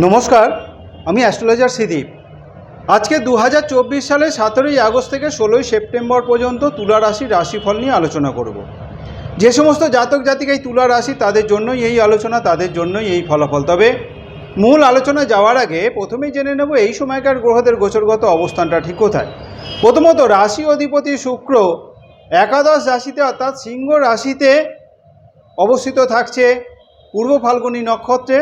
নমস্কার, আমি অ্যাস্ট্রোলজার সিদীপ আজকে দু হাজার চব্বিশ সালে সতেরোই আগস্ট থেকে ষোলোই সেপ্টেম্বর পর্যন্ত তুলা রাশির রাশিফল নিয়ে আলোচনা করব। যে সমস্ত জাতক জাতিকাই তুলা রাশি তাদের জন্যই এই আলোচনা, তাদের জন্যই এই ফলাফল। তবে মূল আলোচনা যাওয়ার আগে প্রথমেই জেনে নেব এই সময়কার গ্রহদের গোচরগত অবস্থানটা ঠিক কোথায়? প্রথমত, রাশি অধিপতি শুক্র একাদশ রাশিতে অর্থাৎ সিংহ রাশিতে অবস্থিত থাকছে। পূর্ব ফাল্গুনী নক্ষত্রে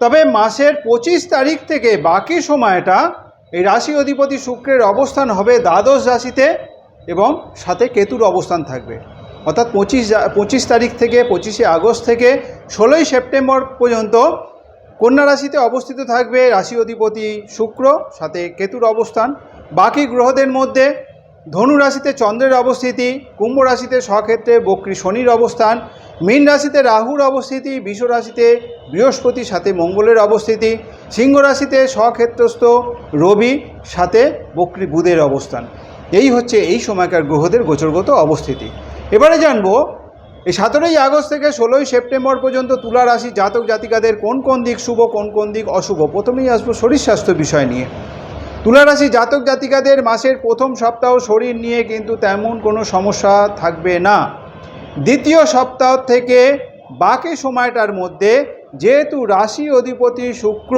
তবে মাসের পঁচিশ তারিখ থেকে বাকি সময়টা এই রাশি অধিপতি শুক্রের অবস্থান হবে দ্বাদশ রাশিতে এবং সাথে কেতুর অবস্থান থাকবে। অর্থাৎ পঁচিশ পঁচিশ তারিখ থেকে পঁচিশে আগস্ট থেকে ষোলোই সেপ্টেম্বর পর্যন্ত কন্যা রাশিতে অবস্থিত থাকবে রাশি অধিপতি শুক্র, সাথে কেতুর অবস্থান। বাকি গ্রহদের মধ্যে ধনু রাশিতে চন্দ্রের অবস্থিতি, কুম্ভ রাশিতে স্বক্ষেত্রে বক্রী শনির অবস্থান, মীন রাশিতে রাহুর অবস্থিতি, বিষ রাশিতে বৃহস্পতির সাথে মঙ্গলের অবস্থিতি, সিংহ রাশিতে স্বক্ষেত্রস্থ রবি সাথে বক্রী বুধের অবস্থান। এই হচ্ছে এই সময়কার গ্রহদের গোচরগত অবস্থিতি। এবারে জানব, এই সতেরোই আগস্ট থেকে ষোলোই সেপ্টেম্বর পর্যন্ত তুলা রাশি জাতক জাতিকাদের কোন কোন দিক শুভ, কোন কোন দিক অশুভ? প্রথমেই আসব শরীর স্বাস্থ্য বিষয় নিয়ে। তুলারাশি জাতক জাতিকাদের মাসের প্রথম সপ্তাহ শরীর নিয়ে কিন্তু তেমন কোনো সমস্যা থাকবে না। দ্বিতীয় সপ্তাহ থেকে বাকি সময়টার মধ্যে যেহেতু রাশি অধিপতি শুক্র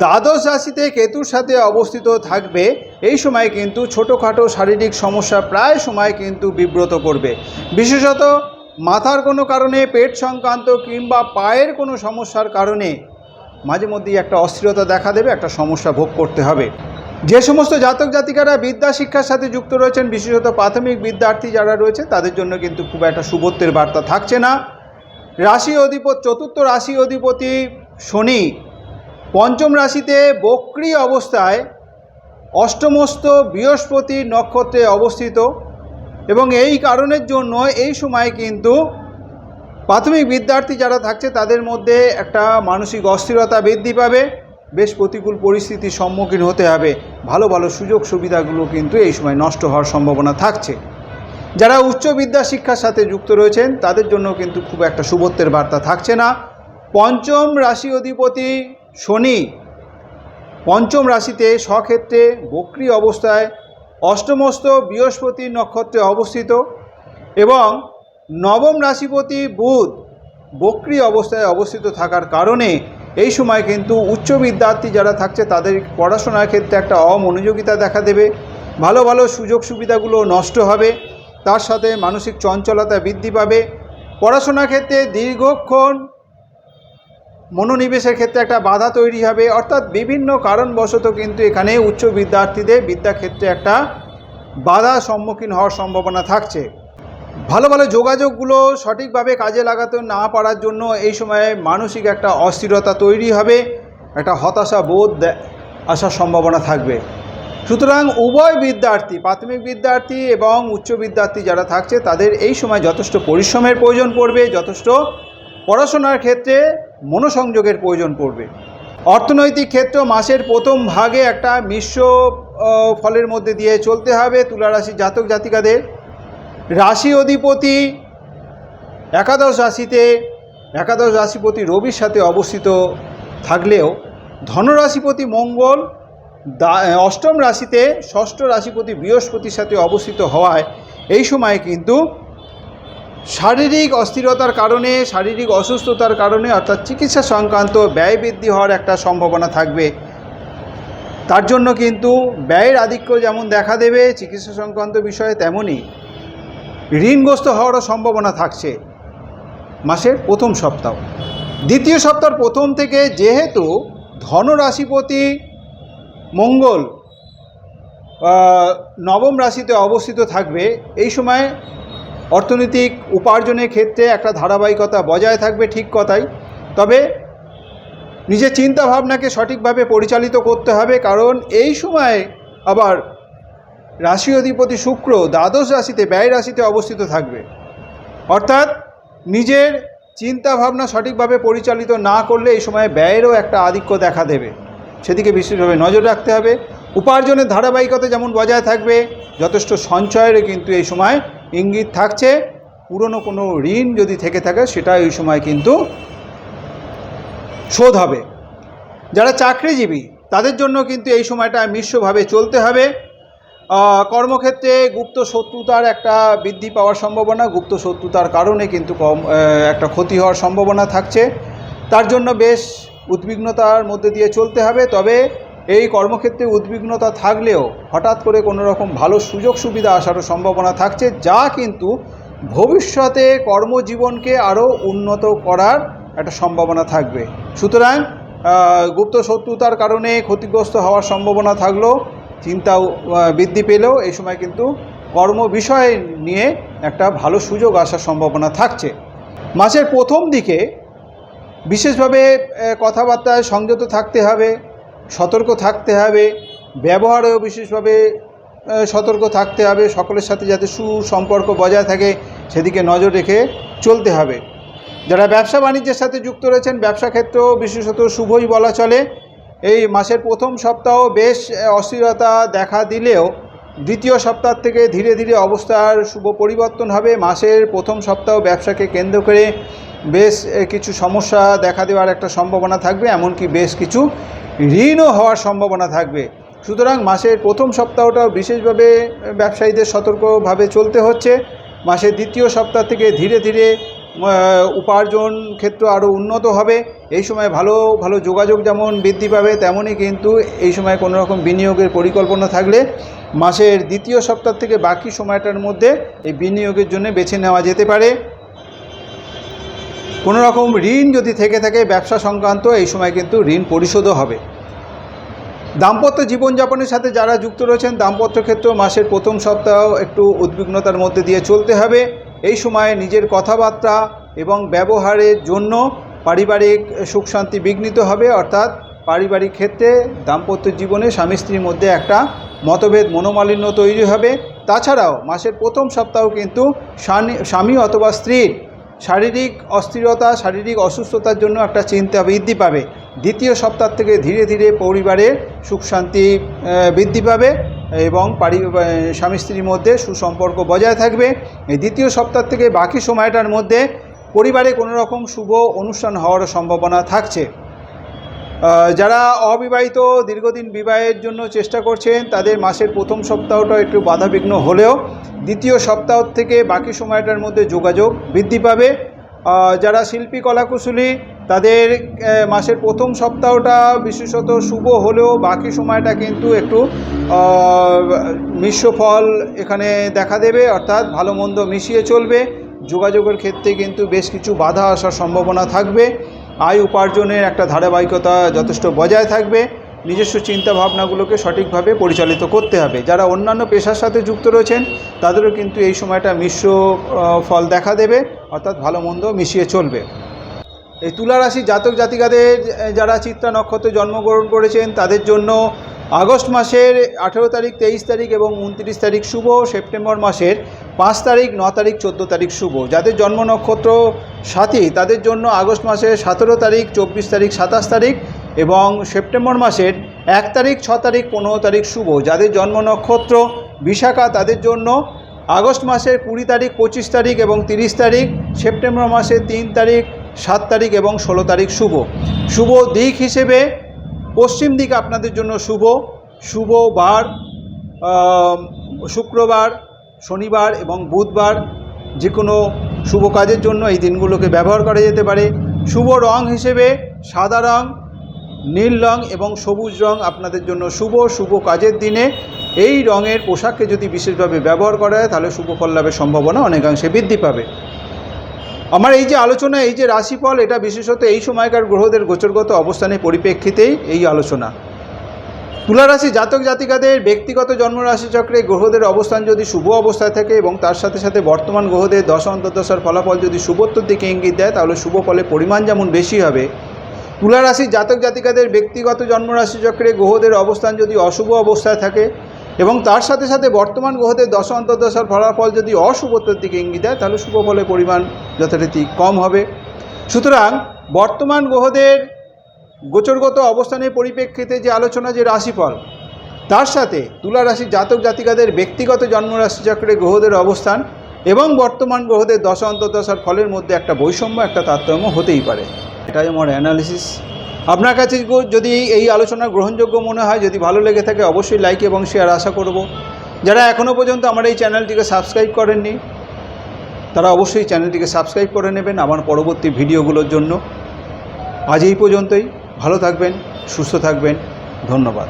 দ্বাদশ রাশিতে কেতুর সাথে অবস্থিত থাকবে, এই সময় কিন্তু ছোটোখাটো শারীরিক সমস্যা প্রায় সময় কিন্তু বিব্রত করবে। বিশেষত মাথার কোনো কারণে, পেট সংক্রান্ত কিংবা পায়ের কোনো সমস্যার কারণে মাঝে মধ্যেই একটা অস্থিরতা দেখা দেবে, একটা সমস্যা ভোগ করতে হবে। যে সমস্ত জাতক জাতিকারা বিদ্যা শিক্ষার সাথে যুক্ত রয়েছেন, বিশেষত প্রাথমিক বিদ্যার্থী যারা রয়েছে, তাদের জন্য কিন্তু খুব একটা শুভত্বের বার্তা থাকছে না। রাশি অধিপতি, চতুর্থ রাশি অধিপতি শনি পঞ্চম রাশিতে বক্রি অবস্থায় অষ্টমস্ত বৃহস্পতি নক্ষত্রে অবস্থিত এবং এই কারণের জন্য এই সময় কিন্তু প্রাথমিক বিদ্যার্থী যারা থাকছে, তাদের মধ্যে একটা মানসিক অস্থিরতা বৃদ্ধি পাবে, বেশ প্রতিকূল পরিস্থিতির সম্মুখীন হতে হবে। ভালো ভালো সুযোগ সুবিধাগুলো কিন্তু এই সময় নষ্ট হওয়ার সম্ভাবনা থাকছে। যারা উচ্চ বিদ্যা শিক্ষার সাথে যুক্ত রয়েছেন, তাদের জন্য কিন্তু খুব একটা শুভত্বের বার্তা থাকছে না। পঞ্চম রাশি অধিপতি শনি, পঞ্চম রাশিতে স্বক্ষেত্রে বক্রি অবস্থায় অষ্টমস্ত বৃহস্পতি নক্ষত্রে অবস্থিত এবং নবম রাশিপতি বুধ বক্রি অবস্থায় অবস্থিত থাকার কারণে এই সময় কিন্তু উচ্চ বিদ্যার্থী যারা থাকছে, তাদের পড়াশোনার ক্ষেত্রে একটা অমনোযোগিতা দেখা দেবে। ভালো ভালো সুযোগ সুবিধাগুলো নষ্ট হবে। তার সাথে মানসিক চঞ্চলতা বৃদ্ধি পাবে। পড়াশোনার ক্ষেত্রে দীর্ঘক্ষণ মনোনিবেশের ক্ষেত্রে একটা বাধা তৈরি হবে। অর্থাৎ বিভিন্ন কারণবশত কিন্তু এখানে উচ্চ বিদ্যার্থীদের বিদ্যাক্ষেত্রে একটা বাধা সম্মুখীন হওয়ার সম্ভাবনা থাকছে। ভালো ভালো যোগাযোগগুলো সঠিকভাবে কাজে লাগাতে না পারার জন্য এই সময়ে মানসিক একটা অস্থিরতা তৈরি হবে, একটা হতাশা বোধ আসার সম্ভাবনা থাকবে। সুতরাং উভয় বিদ্যার্থী, প্রাথমিক বিদ্যার্থী এবং উচ্চ বিদ্যার্থী যারা থাকছে, তাদের এই সময় যথেষ্ট পরিশ্রমের প্রয়োজন পড়বে, যথেষ্ট পড়াশোনার ক্ষেত্রে মনোসংযোগের প্রয়োজন পড়বে। অর্থনৈতিক ক্ষেত্র মাসের প্রথম ভাগে একটা মিশ্র ফলের মধ্যে দিয়ে চলতে হবে। তুলারাশি জাতক জাতিকাদের রাশি অধিপতি একাদশ রাশিতে, একাদশ রাশিপতি রবির সাথে অবস্থিত থাকলেও ধনরাশিপতি মঙ্গল অষ্টম রাশিতে ষষ্ঠ রাশিপতি বৃহস্পতির সাথে অবস্থিত হওয়ায় এই সময় কিন্তু শারীরিক অস্থিরতার কারণে, শারীরিক অসুস্থতার কারণে অর্থাৎ চিকিৎসা সংক্রান্ত ব্যয় বৃদ্ধি হওয়ার একটা সম্ভাবনা থাকবে। তার জন্য কিন্তু ব্যয়ের আধিক্য যেমন দেখা দেবে, চিকিৎসা সংক্রান্ত বিষয়ে তেমনই ঋণগ্রস্ত হওয়ারও সম্ভাবনা থাকছে মাসের প্রথম সপ্তাহ। দ্বিতীয় সপ্তাহের প্রথম থেকে যেহেতু ধনরাশিপতি মঙ্গল নবম রাশিতে অবস্থিত থাকবে, এই সময় অর্থনৈতিক উপার্জনের ক্ষেত্রে একটা ধারাবাহিকতা বজায় থাকবে ঠিক কথাই। তবে নিজের চিন্তা ভাবনাকে সঠিকভাবে পরিচালিত করতে হবে, কারণ এই সময় আবার রাশি অধিপতি শুক্র দ্বাদশ রাশিতে, ব্যয় রাশিতে অবস্থিত থাকবে। অর্থাৎ নিজের চিন্তা ভাবনা সঠিকভাবে পরিচালিত না করলে এই সময় ব্যয়েরও একটা আধিক্য দেখা দেবে। সেদিকে বিশেষভাবে নজর রাখতে হবে। উপার্জনের ধারাবাহিকতা যেমন বজায় থাকবে, যথেষ্ট সঞ্চয়েরও কিন্তু এই সময় ইঙ্গিত থাকছে। পুরনো কোনো ঋণ যদি থেকে থাকে, সেটা এই সময় কিন্তু শোধ হবে। যারা চাকরিজীবী, তাদের জন্য কিন্তু এই সময়টা মিশ্রভাবে চলতে হবে। কর্মক্ষেত্রে গুপ্ত শত্রুতার একটা বৃদ্ধি পাওয়ার সম্ভাবনা, গুপ্ত শত্রুতার কারণে কিন্তু কম একটা ক্ষতি হওয়ার সম্ভাবনা থাকছে। তার জন্য বেশ উদ্বিগ্নতার মধ্যে দিয়ে চলতে হবে। তবে এই কর্মক্ষেত্রে উদ্বিগ্নতা থাকলেও হঠাৎ করে কোনো রকম ভালো সুযোগ সুবিধা আসারও সম্ভাবনা থাকছে, যা কিন্তু ভবিষ্যতে কর্মজীবনকে আরও উন্নত করার একটা সম্ভাবনা থাকবে। সুতরাং গুপ্ত শত্রুতার কারণে ক্ষতিগ্রস্ত হওয়ার সম্ভাবনা থাকলেও চিন্তাও বৃদ্ধি পেলেও এই সময় কিন্তু কর্ম বিষয় নিয়ে একটা ভালো সুযোগ আসার সম্ভাবনা থাকছে। মাসের প্রথম দিকে বিশেষভাবে কথাবার্তায় সংযত থাকতে হবে, সতর্ক থাকতে হবে, ব্যবহারেও বিশেষভাবে সতর্ক থাকতে হবে, সকলের সাথে যাতে সুসম্পর্ক বজায় থাকে, সেদিকে নজর রেখে চলতে হবে। যারা ব্যবসা বাণিজ্যের সাথে যুক্ত রয়েছেন, ব্যবসা ক্ষেত্রেও বিশেষত শুভই বলা চলে। এই মাসের প্রথম সপ্তাহ বেশ অস্থিরতা দেখা দিলেও দ্বিতীয় সপ্তাহ থেকে ধীরে ধীরে অবস্থার শুভ পরিবর্তন হবে। মাসের প্রথম সপ্তাহ ব্যবসাকে কেন্দ্র করে বেশ কিছু সমস্যা দেখা দেওয়ার একটা সম্ভাবনা থাকবে, এমনকি বেশ কিছু ঋণও হওয়ার সম্ভাবনা থাকবে। সুতরাং মাসের প্রথম সপ্তাহটাও বিশেষভাবে ব্যবসায়ীদের সতর্কভাবে চলতে হচ্ছে। মাসের দ্বিতীয় সপ্তাহ থেকে ধীরে ধীরে উপার্জন ক্ষেত্র আরও উন্নত হবে। এই সময় ভালো ভালো যোগাযোগ যেমন বৃদ্ধি পাবে তেমনই কিন্তু এই সময় কোনো রকম বিনিয়োগের পরিকল্পনা থাকলে মাসের দ্বিতীয় সপ্তাহ থেকে বাকি সময়টার মধ্যে এই বিনিয়োগের জন্য বেছে নেওয়া যেতে পারে। কোনো রকম ঋণ যদি থেকে থাকে ব্যবসা সংক্রান্ত, এই সময় কিন্তু ঋণ পরিশোধও হবে। দাম্পত্য জীবনযাপনের সাথে যারা যুক্ত রয়েছেন, দাম্পত্য ক্ষেত্র মাসের প্রথম সপ্তাহ একটু উদ্বিগ্নতার মধ্যে দিয়ে চলতে হবে। এই সময়ে নিজের কথাবার্তা এবং ব্যবহারের জন্য পারিবারিক সুখ শান্তি বিঘ্নিত হবে, অর্থাৎ পারিবারিক ক্ষেত্রে দাম্পত্য জীবনে স্বামী স্ত্রীর মধ্যে একটা মতভেদ মনোমালিন্য তৈরি হবে। তাছাড়াও মাসের প্রথম সপ্তাহ কিন্তু স্বামী- অথবা স্ত্রীর শারীরিক অস্থিরতা, শারীরিক অসুস্থতার জন্য একটা চিন্তা বৃদ্ধি পাবে। দ্বিতীয় সপ্তাহ থেকে ধীরে ধীরে পরিবারের সুখ শান্তি বৃদ্ধি পাবে এবং পারি স্বামী স্ত্রীর মধ্যে সুসম্পর্ক বজায় থাকবে। এই দ্বিতীয় সপ্তাহ থেকে বাকি সময়টার মধ্যে পরিবারে কোনো রকম শুভ অনুষ্ঠান হওয়ার সম্ভাবনা থাকছে। যারা অবিবাহিত দীর্ঘদিন বিবাহের জন্য চেষ্টা করছেন, তাদের মাসের প্রথম সপ্তাহটা একটু বাধাবিঘ্ন হলেও দ্বিতীয় সপ্তাহ থেকে বাকি সময়টার মধ্যে যোগাযোগ বৃদ্ধি পাবে। যারা শিল্পী কলাকুশলী, তাদের মাসের প্রথম সপ্তাহটা বিশেষত শুভ হলেও বাকি সময়টা কিন্তু একটু মিশ্র ফল এখানে দেখা দেবে, অর্থাৎ ভালো মন্দ মিশিয়ে চলবে। যোগাযোগের ক্ষেত্রে কিন্তু বেশ কিছু বাধা আসার সম্ভাবনা থাকবে। আয় উপার্জনের একটা ধারাবাহিকতা যথেষ্ট বজায় থাকবে। নিজস্ব চিন্তা ভাবনাগুলোকে সঠিকভাবে পরিচালিত করতে হবে। যারা অন্যান্য পেশার সাথে যুক্ত রয়েছেন, তাদেরও কিন্তু এই সময়টা মিশ্র ফল দেখা দেবে, অর্থাৎ ভালো মন্দ মিশিয়ে চলবে। এই তুলারাশি জাতক জাতিকাদের যারা চিত্রা নক্ষত্রে জন্মগ্রহণ করেছেন, তাদের জন্য আগস্ট মাসের আঠেরো তারিখ, তেইশ তারিখ এবং উনত্রিশ তারিখ শুভ, সেপ্টেম্বর মাসের পাঁচ তারিখ, ন তারিখ, চোদ্দ তারিখ শুভ। যাদের জন্ম নক্ষত্র সাথী, তাদের জন্য আগস্ট মাসের সতেরো তারিখ, চব্বিশ তারিখ, সাতাশ তারিখ এবং সেপ্টেম্বর মাসের এক তারিখ, ছ তারিখ, পনেরো তারিখ শুভ। যাদের জন্ম নক্ষত্র বিশাখা, তাদের জন্য আগস্ট মাসের কুড়ি তারিখ, পঁচিশ তারিখ এবং তিরিশ তারিখ, সেপ্টেম্বর মাসের তিন তারিখ, সাত তারিখ এবং ষোলো তারিখ শুভ। শুভ দিক হিসেবে পশ্চিম দিক আপনাদের জন্য শুভ শুভ বার শুক্রবার, শনিবার এবং বুধবার যে কোনো শুভ কাজের জন্য এই দিনগুলোকে ব্যবহার করা যেতে পারে। শুভ রং হিসেবে সাদা রং, নীল রং এবং সবুজ রং আপনাদের জন্য শুভ শুভ কাজের দিনে। এই রঙের পোশাককে যদি বিশেষভাবে ব্যবহার করা হয় তাহলে শুভ ফল লাভের সম্ভাবনা অনেকাংশে বৃদ্ধি পাবে। আমার এই যে আলোচনা, এই যে রাশিফল, এটা বিশেষত এই সময়কার গ্রহদের গোচরগত অবস্থানের পরিপ্রেক্ষিতেই এই আলোচনা। তুলা রাশি জাতক জাতিকাদের ব্যক্তিগত জন্মরাশি চক্রে গ্রহদের অবস্থান যদি শুভ অবস্থায় থাকে এবং তার সাথে সাথে বর্তমান গ্রহদের দশ অন্তর্দশার ফলাফল যদি শুভত্বর দিকে ইঙ্গিত দেয়, তাহলে শুভ ফলের পরিমাণ যেমন বেশি হবে। তুলা রাশির জাতক জাতিকাদের ব্যক্তিগত জন্মরাশি চক্রে গ্রহদের অবস্থান যদি অশুভ অবস্থায় থাকে এবং তার সাথে সাথে বর্তমান গ্রহদের দশ অন্তর্দশার ফলাফল যদি অশুভত্বর দিকে ইঙ্গিত দেয়, তাহলে শুভ ফলের পরিমাণ যথারীতি কম হবে। সুতরাং বর্তমান গ্রহদের গোচরগত অবস্থানের পরিপ্রেক্ষিতে যে আলোচনা, যে রাশিফল, তার সাথে তুলা রাশির জাতক জাতিকাদের ব্যক্তিগত জন্মরাশিচক্রে গ্রহদের অবস্থান এবং বর্তমান গ্রহদের দশা অন্তর্দশার ফলের মধ্যে একটা বৈষম্য, একটা তারতম্য হতেই পারে। এটাই আমার অ্যানালিসিস আপনার কাছে যদি এই আলোচনা গ্রহণযোগ্য মনে হয়, যদি ভালো লেগে থাকে অবশ্যই লাইক এবং শেয়ার আশা করব। যারা এখনও পর্যন্ত আমার এই চ্যানেলটিকে সাবস্ক্রাইব করেননি, তারা অবশ্যই চ্যানেলটিকে সাবস্ক্রাইব করে নেবেন আমার পরবর্তী ভিডিওগুলোর জন্য। আজ এই পর্যন্তই। ভালো থাকবেন, সুস্থ থাকবেন। ধন্যবাদ।